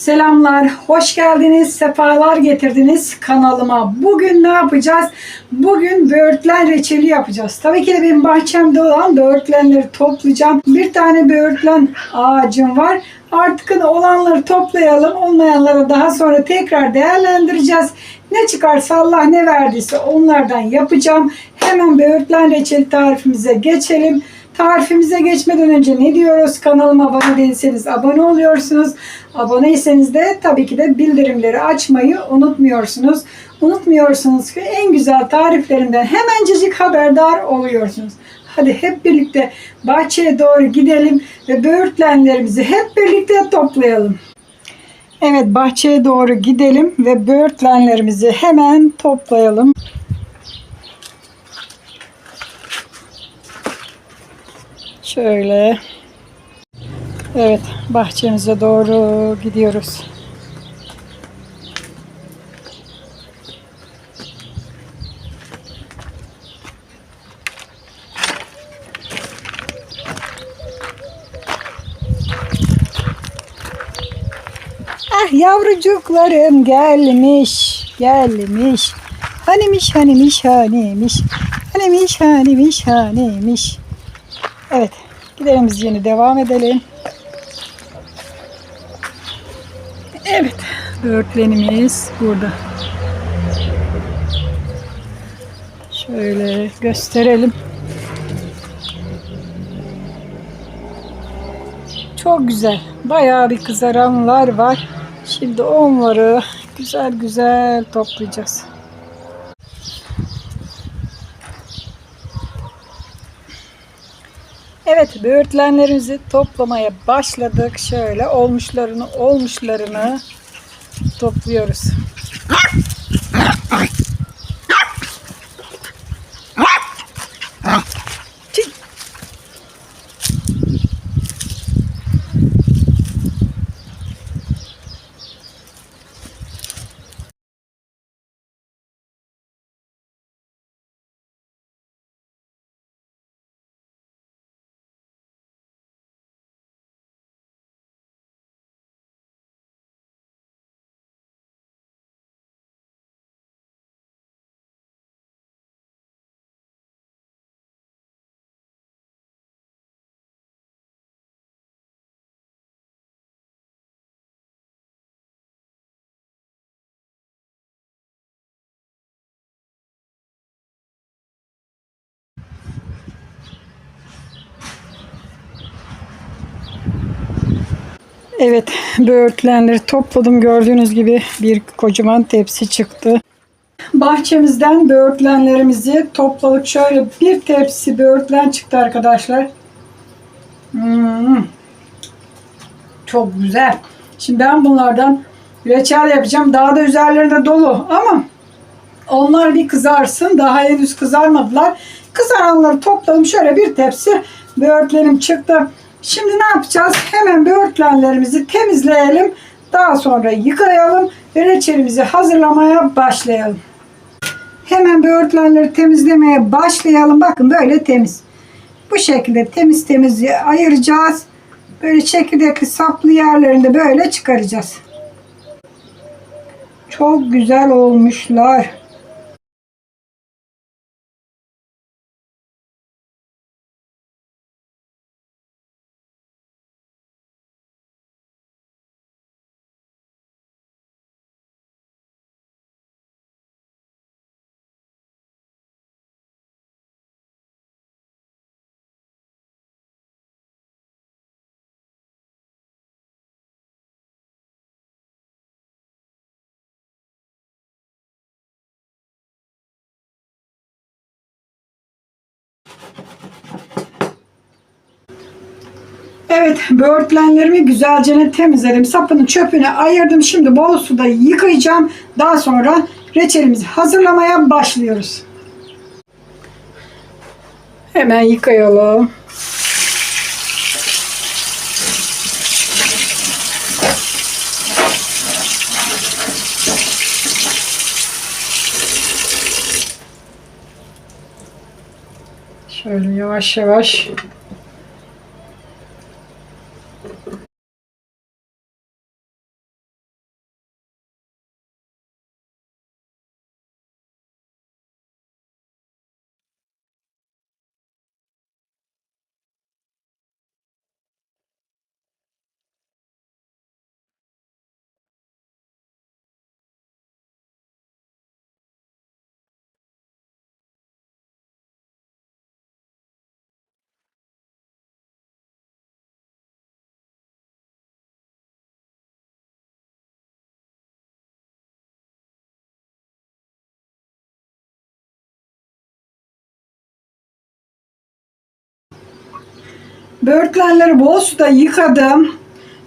Selamlar, hoş geldiniz, sefalar getirdiniz kanalıma. Bugün ne yapacağız? Bugün böğürtlen reçeli yapacağız. Tabii ki de benim bahçemde olan böğürtlenleri toplayacağım. Bir tane böğürtlen ağacım var. Artık olanları toplayalım. Olmayanları daha sonra tekrar değerlendireceğiz. Ne çıkarsa Allah ne verdiyse onlardan yapacağım. Hemen böğürtlen reçeli tarifimize geçelim. Tarifimize geçmeden önce ne diyoruz? Kanalıma abone değilseniz abone oluyorsunuz. Aboneyseniz de tabii ki de bildirimleri açmayı unutmuyorsunuz. Unutmuyorsunuz ki en güzel tariflerimden hemencecik haberdar oluyorsunuz. Hadi hep birlikte bahçeye doğru gidelim ve böğürtlenlerimizi hep birlikte toplayalım. Evet bahçeye doğru gidelim ve böğürtlenlerimizi hemen toplayalım. Şöyle. Evet, bahçemize doğru gidiyoruz. Ah yavrucuklarım gelmiş, gelmiş. Hanimiş, hanimiş, hanimiş. Hanimiş, hanimiş, hanimiş. Evet, gidelim biz yine devam edelim. Evet, böğürtlenimiz burada. Şöyle gösterelim. Çok güzel. Bayağı bir kızaranlar var. Şimdi onları güzel güzel toplayacağız. Evet, böğürtlenlerimizi toplamaya başladık. Şöyle olmuşlarını olmuşlarını topluyoruz. Evet, böğürtlenleri topladım. Gördüğünüz gibi bir kocaman tepsi çıktı. Bahçemizden böğürtlenlerimizi topladık. Şöyle bir tepsi böğürtlen çıktı arkadaşlar. Hmm. Çok güzel. Şimdi ben bunlardan reçel yapacağım. Daha da üzerlerinde dolu ama onlar bir kızarsın. Daha henüz kızarmadılar. Kızaranları topladım. Şöyle bir tepsi böğürtlenim çıktı. Şimdi ne yapacağız? Hemen böğürtlenlerimizi temizleyelim. Daha sonra yıkayalım ve reçelimizi hazırlamaya başlayalım. Hemen böğürtlenleri temizlemeye başlayalım. Bakın böyle temiz. Bu şekilde temiz temiz ayıracağız. Böyle çekirdekli saplı yerlerinde böyle çıkaracağız. Çok güzel olmuşlar. Evet, böğürtlenlerimi güzelce temizledim. Sapını çöpünü ayırdım. Şimdi bol suda yıkayacağım. Daha sonra reçelimizi hazırlamaya başlıyoruz. Hemen yıkayalım. Şöyle yavaş yavaş Böğürtlenleri bol suda yıkadım.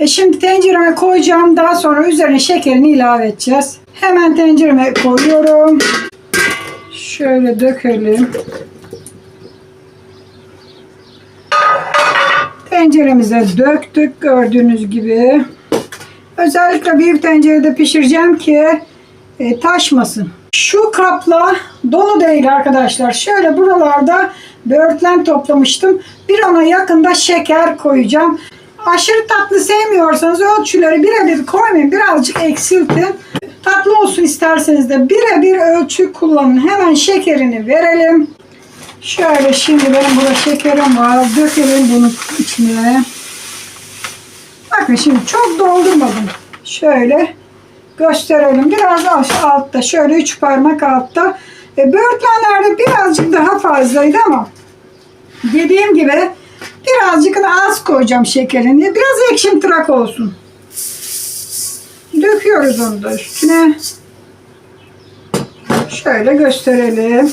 E şimdi tencereme koyacağım. Daha sonra üzerine şekerini ilave edeceğiz. Hemen tencereme koyuyorum. Şöyle dökelim. Tenceremize döktük gördüğünüz gibi. Özellikle büyük tencerede pişireceğim ki e, taşmasın. Şu kapla dolu değil arkadaşlar. Şöyle buralarda böğürtlen toplamıştım. Bir ona yakında şeker koyacağım. Aşırı tatlı sevmiyorsanız ölçüleri birebir koymayın. Birazcık eksiltin. Tatlı olsun isterseniz de birebir ölçü kullanın. Hemen şekerini verelim. Şöyle şimdi benim burada şekerim var. Dökelim bunun içine. Bakın şimdi çok doldurmadım. Şöyle gösterelim. Biraz altta şöyle üç parmak altta. E, böğürtlenlerde birazcık daha fazlaydı ama dediğim gibi birazcık az koyacağım şekerini. Biraz ekşimtırak olsun. Döküyoruz onu da üstüne. Şöyle gösterelim.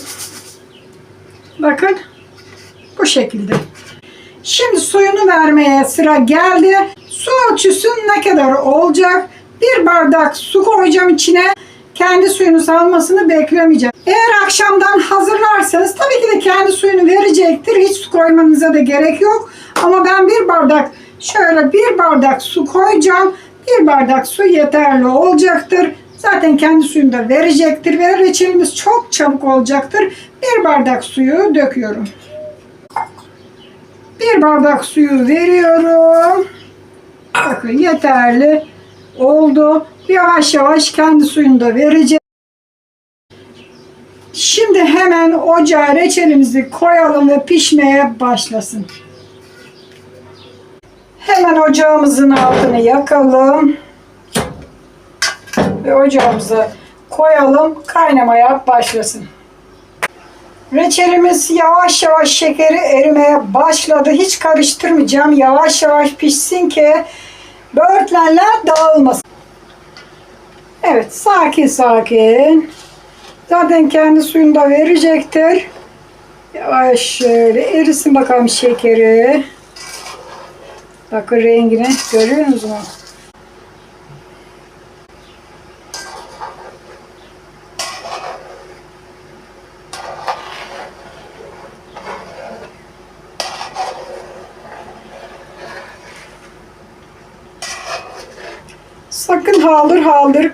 Bakın bu şekilde. Şimdi suyunu vermeye sıra geldi. Su ölçüsü ne kadar olacak? Bir bardak su koyacağım içine. Kendi suyunu salmasını beklemeyeceğim. Eğer akşamdan hazırlarsanız tabii ki de kendi suyunu verecektir. Hiç su koymanıza da gerek yok. Ama ben bir bardak şöyle bir bardak su koyacağım. Bir bardak su yeterli olacaktır. Zaten kendi suyunu da verecektir ve reçelimiz çok çabuk olacaktır. Bir bardak suyu döküyorum. Bir bardak suyu veriyorum. Bakın yeterli oldu. Yavaş yavaş kendi suyunu da vereceğim. Şimdi hemen ocağa reçelimizi koyalım ve pişmeye başlasın. Hemen ocağımızın altını yakalım. Ve ocağımıza koyalım. Kaynamaya başlasın. Reçelimiz yavaş yavaş şekeri erimeye başladı. Hiç karıştırmayacağım. Yavaş yavaş pişsin ki böğürtlenler dağılmasın. Evet sakin sakin. Zaten kendi suyunu da verecektir. Yavaş şöyle erisin bakalım şekeri. Bakın rengini görüyor musunuz?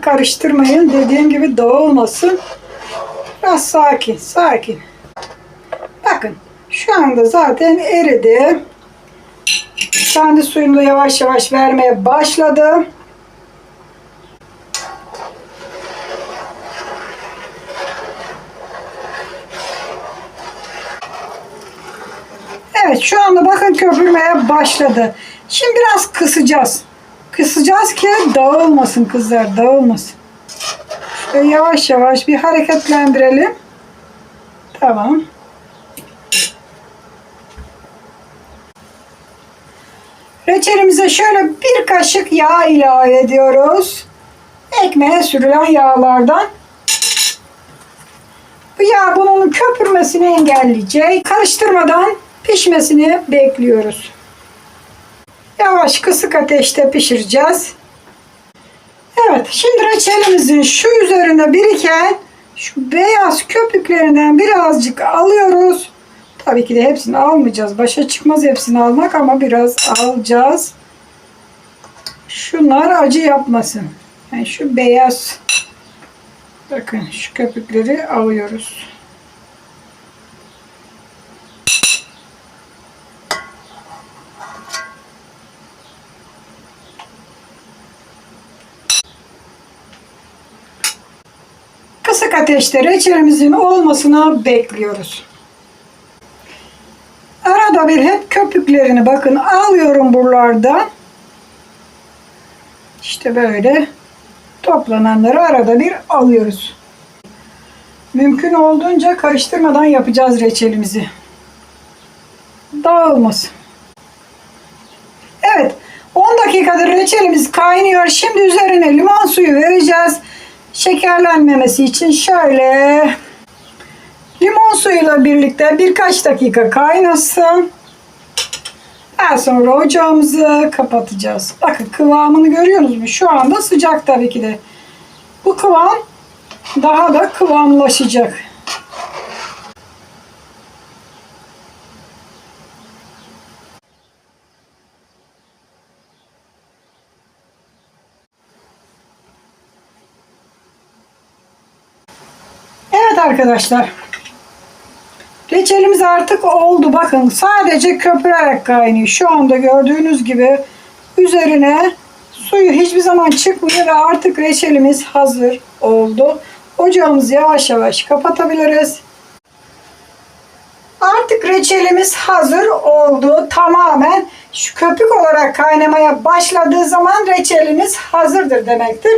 Karıştırmayın. Dediğim gibi dağılmasın. Biraz sakin, sakin. Bakın şu anda zaten eridi. Kendi suyunu yavaş yavaş vermeye başladı. Evet şu anda bakın köpürmeye başladı. Şimdi biraz kısacağız. Kısacağız ki dağılmasın kızlar dağılmasın. Şöyle yavaş yavaş bir hareketlendirelim. Tamam. Reçelimize şöyle bir kaşık yağ ilave ediyoruz. Ekmeğe sürülen yağlardan. Bu yağ bunun köpürmesini engelleyecek. Karıştırmadan pişmesini bekliyoruz. Yavaş kısık ateşte pişireceğiz. Evet şimdi reçelimizin şu üzerine biriken şu beyaz köpüklerinden birazcık alıyoruz. Tabii ki de hepsini almayacağız. Başa çıkmaz hepsini almak ama biraz alacağız. Şunlar acı yapmasın. Yani şu beyaz bakın şu köpükleri alıyoruz. Kısık ateşte reçelimizin olmasını bekliyoruz. Arada bir hep köpüklerini bakın alıyorum buralarda. İşte böyle toplananları arada bir alıyoruz. Mümkün olduğunca karıştırmadan yapacağız reçelimizi. Dağılmasın. Evet 10 dakikadır reçelimiz kaynıyor. Şimdi üzerine limon suyu vereceğiz. Şekerlenmemesi için şöyle limon suyuyla birlikte birkaç dakika kaynasın. Daha sonra ocağımızı kapatacağız. Bakın kıvamını görüyorsunuz mu? Şu anda sıcak tabii ki de. Bu kıvam daha da kıvamlaşacak. Evet arkadaşlar. Reçelimiz artık oldu. Bakın sadece köpürerek kaynıyor. Şu anda gördüğünüz gibi üzerine suyu hiçbir zaman çıkmıyor ve artık reçelimiz hazır oldu. Ocağımızı yavaş yavaş kapatabiliriz. Artık reçelimiz hazır oldu. Tamamen şu köpük olarak kaynamaya başladığı zaman reçeliniz hazırdır demektir.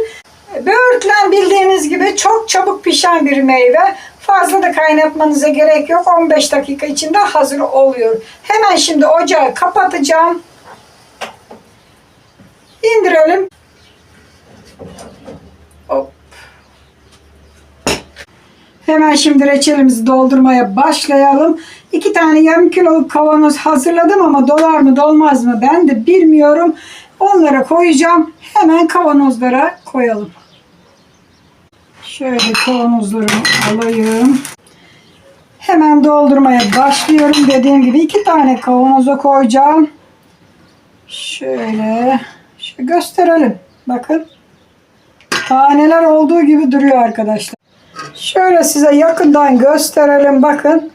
Böğürtlen bildiğiniz gibi çok çabuk pişen bir meyve. Fazla da kaynatmanıza gerek yok. 15 dakika içinde hazır oluyor. Hemen şimdi ocağı kapatacağım. İndirelim. Hop. Hemen şimdi reçelimizi doldurmaya başlayalım. İki tane yarım kiloluk kavanoz hazırladım ama dolar mı dolmaz mı ben de bilmiyorum. Onlara koyacağım. Hemen kavanozlara koyalım. Şöyle kavanozlarımı alayım. Hemen doldurmaya başlıyorum. Dediğim gibi iki tane kavanoza koyacağım. Şöyle, şöyle gösterelim. Bakın. Taneler olduğu gibi duruyor arkadaşlar. Şöyle size yakından gösterelim. Bakın.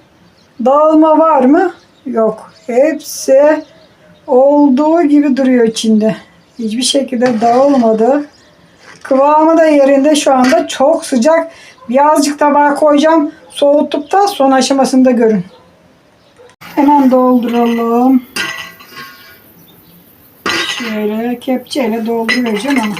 Dağılma var mı? Yok. Hepsi olduğu gibi duruyor içinde. Hiçbir şekilde dağılmadı. Kıvamı da yerinde şu anda çok sıcak. Birazcık tabağa koyacağım. Soğutup da son aşamasında görün. Hemen dolduralım. Şöyle kepçeyle dolduruvereceğim ama.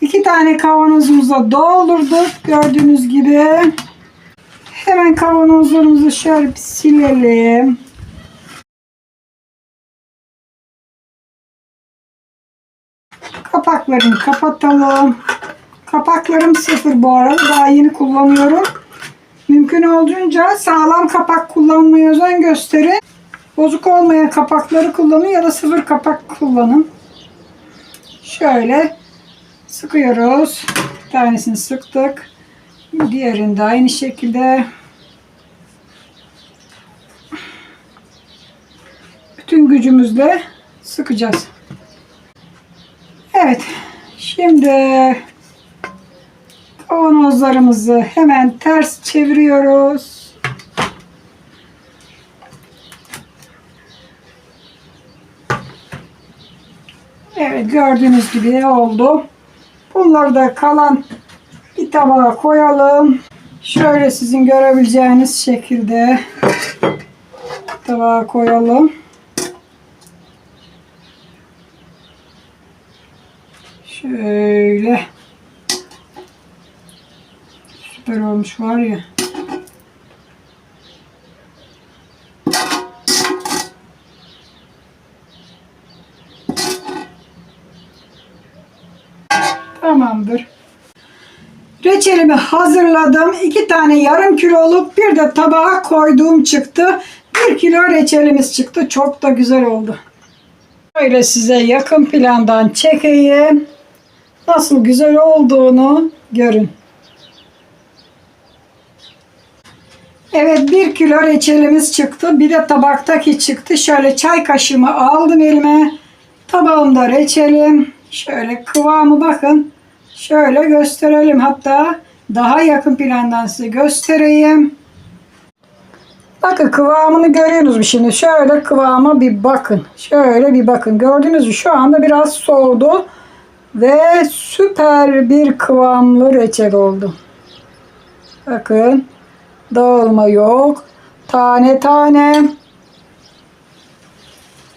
İki tane kavanozumuza doldurduk. Gördüğünüz gibi. Hemen kavanozlarımızı şöyle bir silelim. Kapaklarını kapatalım. Kapaklarım sıfır bu arada. Daha yeni kullanıyorum. Mümkün olduğunca sağlam kapak kullanmaya özen gösterin. Bozuk olmayan kapakları kullanın ya da sıfır kapak kullanın. Şöyle sıkıyoruz. Bir tanesini sıktık. Diğerini de aynı şekilde. Bütün gücümüzle sıkacağız. Evet. Şimdi kavanozlarımızı hemen ters çeviriyoruz. Evet gördüğünüz gibi oldu. Bunları da kalan bir tabağa koyalım. Şöyle sizin görebileceğiniz şekilde tabağa koyalım. Şöyle. Süper olmuş var ya. Tamamdır. Reçelimi hazırladım. İki tane yarım kiloluk bir de tabağa koyduğum çıktı. Bir kilo reçelimiz çıktı. Çok da güzel oldu. Böyle size yakın plandan çekeyim. Nasıl güzel olduğunu görün. Evet bir kilo reçelimiz çıktı. Bir de tabaktaki çıktı. Şöyle çay kaşığımı aldım elime. Tabağımda reçelim. Şöyle kıvamı bakın. Şöyle gösterelim. Hatta daha yakın plandan size göstereyim. Bakın kıvamını görüyorsunuz mu şimdi? Şöyle kıvama bir bakın. Şöyle bir bakın. Gördünüz mü? Şu anda biraz soğudu. Ve süper bir kıvamlı reçel oldu. Bakın. Dağılma yok. Tane tane.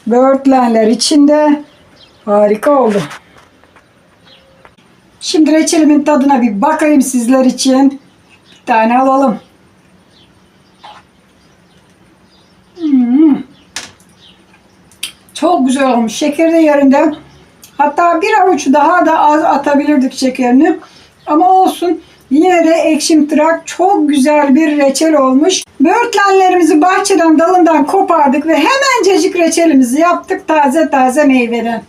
Böğürtlenler içinde. Harika oldu. Şimdi reçelimin tadına bir bakayım sizler için. Bir tane alalım. Hmm. Çok güzel olmuş. Şekeri de yerinde. Hatta bir avuç daha da az atabilirdik şekerini. Ama olsun. Yine de ekşimtırak çok güzel bir reçel olmuş. Böğürtlenlerimizi bahçeden dalından kopardık ve hemencecik reçelimizi yaptık taze taze meyveden.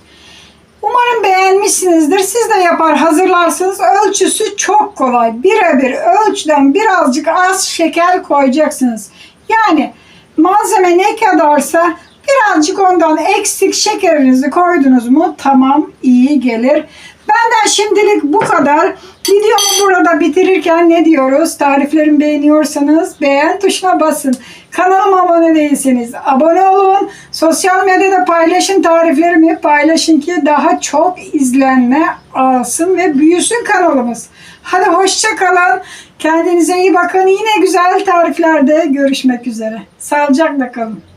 Umarım beğenmişsinizdir. Siz de yapar hazırlarsınız. Ölçüsü çok kolay. Birebir ölçüden birazcık az şeker koyacaksınız. Yani malzeme ne kadarsa birazcık ondan eksik şekerinizi koydunuz mu tamam iyi gelir. Benden şimdilik bu kadar. Videomu burada bitirirken ne diyoruz? Tariflerimi beğeniyorsanız beğen tuşuna basın. Kanalıma abone değilseniz abone olun. Sosyal medyada paylaşın tariflerimi. Paylaşın ki daha çok izlenme alsın ve büyüsün kanalımız. Hadi hoşça kalın. Kendinize iyi bakın. Yine güzel tariflerde görüşmek üzere. Sağlıcakla kalın.